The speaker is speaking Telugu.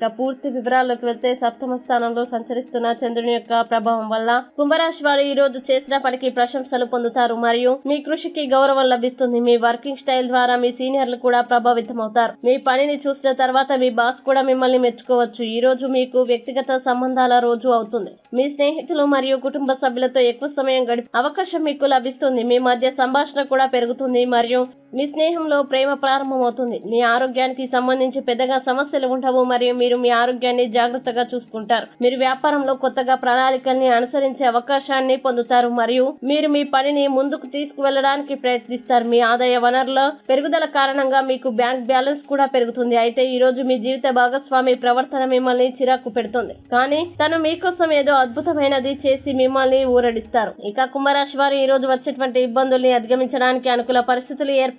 ఇక పూర్తి వివరాల్లోకి వెళ్తే సప్తమ స్థానంలో సంచరిస్తున్న చంద్రుని యొక్క ప్రభావం వల్ల కుంభరాశి వారు ఈ రోజు చేసిన పనికి ప్రశంసలు పొందుతారు మరియు మీ కృషికి గౌరవం లభిస్తుంది. మీ వర్కింగ్ స్టైల్ ద్వారా మీ సీనియర్లు కూడా ప్రభావితం అవుతారు మీ పనిని చూసిన తర్వాత మీ బాస్ కూడా మిమ్మల్ని మెచ్చుకోవచ్చు. ఈ రోజు మీకు వ్యక్తిగత సంబంధాల రోజు అవుతుంది. మీ స్నేహితులు మరియు కుటుంబ సభ్యులతో ఎక్కువ సమయం గడిపే అవకాశం మీకు లభిస్తుంది. మీ మధ్య సంభాషణ కూడా పెరుగుతుంది మరియు మీ స్నేహంలో ప్రేమ ప్రారంభమవుతుంది. మీ ఆరోగ్యానికి సంబంధించి పెద్దగా సమస్యలు ఉండవు మరియు మీరు మీ ఆరోగ్యాన్ని జాగ్రత్తగా చూసుకుంటారు. మీరు వ్యాపారంలో కొత్తగా ప్రణాళికల్ని అనుసరించే అవకాశాన్ని పొందుతారు మరియు మీరు మీ పనిని ముందుకు తీసుకువెళ్ళడానికి ప్రయత్నిస్తారు. మీ ఆదాయ వనరుల పెరుగుదల కారణంగా మీకు బ్యాంక్ బ్యాలెన్స్ కూడా పెరుగుతుంది. అయితే ఈ రోజు మీ జీవిత భాగస్వామి ప్రవర్తన మిమ్మల్ని చిరాకు పెడుతుంది. కానీ తను మీకోసం ఏదో అద్భుతమైనది చేసి మిమ్మల్ని ఊరడిస్తారు. ఇక కుంభరాశి వారు ఈ రోజు వచ్చేటువంటి ఇబ్బందుల్ని అధిగమించడానికి అనుకూల పరిస్థితులు